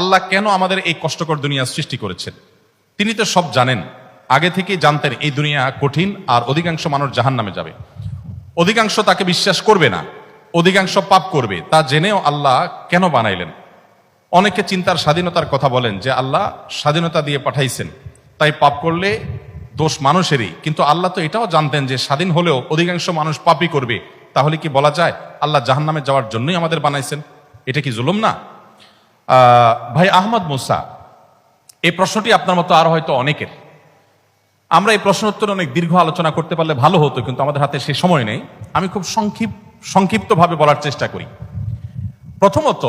আল্লাহ কেন আমাদের এই কষ্টকর দুনিয়া সৃষ্টি করেছেন? তিনি তো সব জানেন। আগে থেকেই জানতেন এই দুনিয়া কঠিন আর অধিকাংশ মানুষ জাহান নামে যাবে। অধিকাংশ তাকে বিশ্বাস করবে না। অধিকাংশ পাপ করবে। তা জেনেও আল্লাহ কেন বানাইলেন? অনেকে চিন্তার স্বাধীনতার কথা বলেন যে আল্লাহ স্বাধীনতা দিয়ে পাঠাইছেন। তাই পাপ করলে দোষ মানুষেরই। কিন্তু আল্লাহ তো এটাও জানতেন যে স্বাধীন হলেও অধিকাংশ মানুষ পাপই করবে। তাহলে কি বলা যায়, আল্লাহ জাহান্নামে যাওয়ার জন্যই আমাদের বানাইছেন? এটা কি জুলুম না? ভাই আহমদ মুসা, এই প্রশ্নটি আপনার মতো আর হয়তো অনেকের। আমরা এই প্রশ্ন উত্তরে অনেক দীর্ঘ আলোচনা করতে পারলে ভালো হতো, কিন্তু আমাদের হাতে সে সময় নেই। আমি খুব সংক্ষিপ্ত সংক্ষিপ্তভাবে বলার চেষ্টা করি। প্রথমত,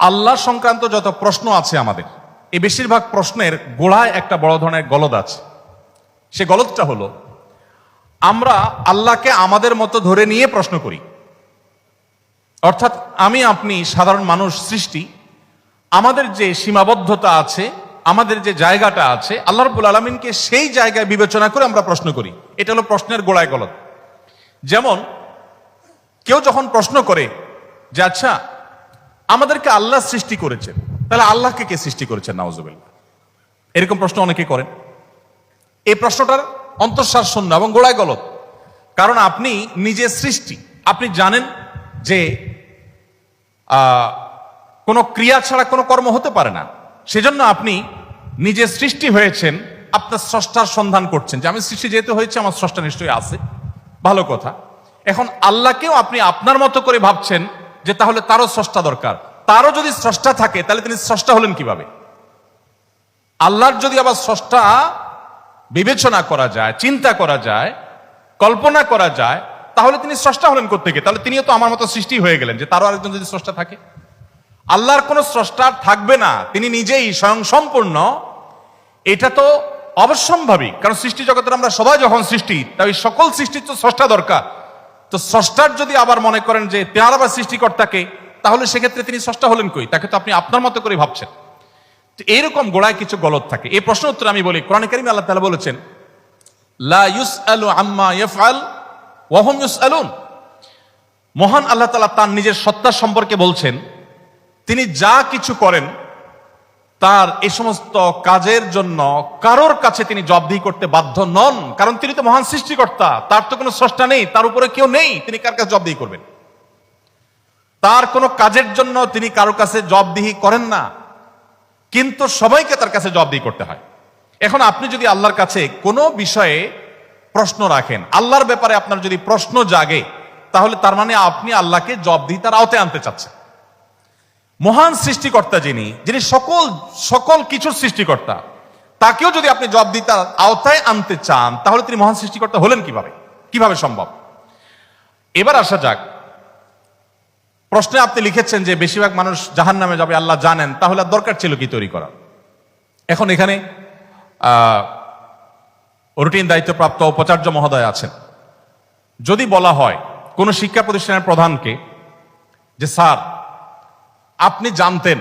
আল্লাহ সংক্রান্ত যত প্রশ্ন আছে আমাদের, এই বেশিরভাগ প্রশ্নের গোড়ায় একটা বড় ধরনের গলদ আছে। সে গলদটা হলো, আমরা আল্লাহকে আমাদের মতো ধরে নিয়ে প্রশ্ন করি। অর্থাৎ আমি, আপনি সাধারণ মানুষ, সৃষ্টি, আমাদের যে সীমাবদ্ধতা আছে, আমাদের যে জায়গাটা আছে, আল্লাহ রবুল আলমিনকে সেই জায়গায় বিবেচনা করে আমরা প্রশ্ন করি। এটা হলো প্রশ্নের গোড়ায় গলত যেমন, কেউ যখন প্রশ্ন করে যে আচ্ছা আমাদেরকে আল্লাহ সৃষ্টি করেছেন, তাহলে আল্লাহকে কে সৃষ্টি করেছেন নাওজুবিল্লাহ এরকম প্রশ্ন অনেকে করেন। এই প্রশ্নটার অন্তঃসার শূন্য এবং গোড়ায় গলত কারণ আপনি নিজে সৃষ্টি। আপনি জানেন যে কোনো ক্রিয়া ছাড়া কোনো কর্ম হতে পারে না। সেজন্য আপনি নিজে সৃষ্টি হয়েছেন, আপনার স্রষ্টার সন্ধান করছেন। যে আমি সৃষ্টি যেহেতু হয়েছে, আমার স্রষ্টা নিশ্চয়ই আছে। ভালো কথা। এখন আল্লাহকেও আপনি আপনার মতো করে ভাবছেন যে তাহলে তারও স্রষ্টা দরকার। তারও যদি স্রষ্টা থাকে, তাহলে তিনি স্রষ্টা হলেন কীভাবে? আল্লাহর যদি আবার স্রষ্টা বিবেচনা করা যায়, চিন্তা করা যায়, কল্পনা করা যায় তাহলে তিনি স্রষ্টা হলেন কোথেকে তাহলে তিনিও তো আমার মতো সৃষ্টি হয়ে গেলেন যে তারও আরেকজন যদি স্রষ্টা থাকে। আল্লাহর কোনো স্রষ্টা থাকবে না, তিনি নিজেই স্বয়ং সম্পূর্ণ। এটা তো অবশ্যম্ভাবী, কারণ সৃষ্টি জগতের আমরা সবাই যখন সৃষ্টি, তাই সকল সৃষ্টির তো স্রষ্টা দরকার। তো স্রষ্টার যদি আবার মনে করেন যে তেনার আবার সৃষ্টিকর্তাকে, তাহলে সেক্ষেত্রে তিনি স্রষ্টা হলেন কই? তাকে তো আপনি আপনার মতো করে ভাবছেন। তো এইরকম গোড়ায় কিছু গলত থাকে। এই প্রশ্ন উত্তর আমি বলি। কোরআন কারিমে আল্লাহ তাআলা বলেছেন, লা ইউসআলু আম্মা ইয়াফআল ওয়া হুম ইউসআলুন। মহান আল্লাহ তালা তার নিজের সত্তা সম্পর্কে বলছেন, তিনি যা কিছু করেন, তার এই সমস্ত কাজের জন্য কারোর কাছে তিনি জবাবদিহি করতে বাধ্য নন, কারণ তিনি তো মহান সৃষ্টিকর্তা, তার তো কোনো স্রষ্টা নেই, তার উপরে কেউ নেই, তিনি কার কাছে জবাবদিহি করবেন? তার কোনো কাজের জন্য তিনি কারোর কাছে জবদিহি করেন না, কিন্তু সবাইকে তার কাছে জবাবদিহি করতে হয়। এখন আপনি যদি আল্লাহর কাছে কোনো বিষয়ে প্রশ্ন রাখেন। আল্লাহর ব্যাপারে আপনার যদি প্রশ্ন জাগে, তাহলে তার মানে আপনি আল্লাহকে জবাবদিহিতার আওতায় আনতে চাচ্ছেন। মহান সৃষ্টিকর্তা যিনি যিনি সকল সকল কিছুর সৃষ্টিকর্তা, তাকেও যদি আপনি জবাবদিহিতার আওতায় আনতে চান, তাহলে তিনি মহান সৃষ্টিকর্তা হলেন কীভাবে? কীভাবে সম্ভব? এবার আসা যাক। প্রশ্নে আপনি লিখেছেন যে বেশিরভাগ মানুষ জাহান নামে যাবে, আল্লাহ জানেন, তাহলে দরকার ছিল কি তৈরি করা এখন এখানে রুটিন দায়িত্বপ্রাপ্ত উপাচার্য মহোদয় আছেন। যদি বলা হয় কোনো শিক্ষা প্রতিষ্ঠানের প্রধানকে যে, স্যার, আপনি জানতেন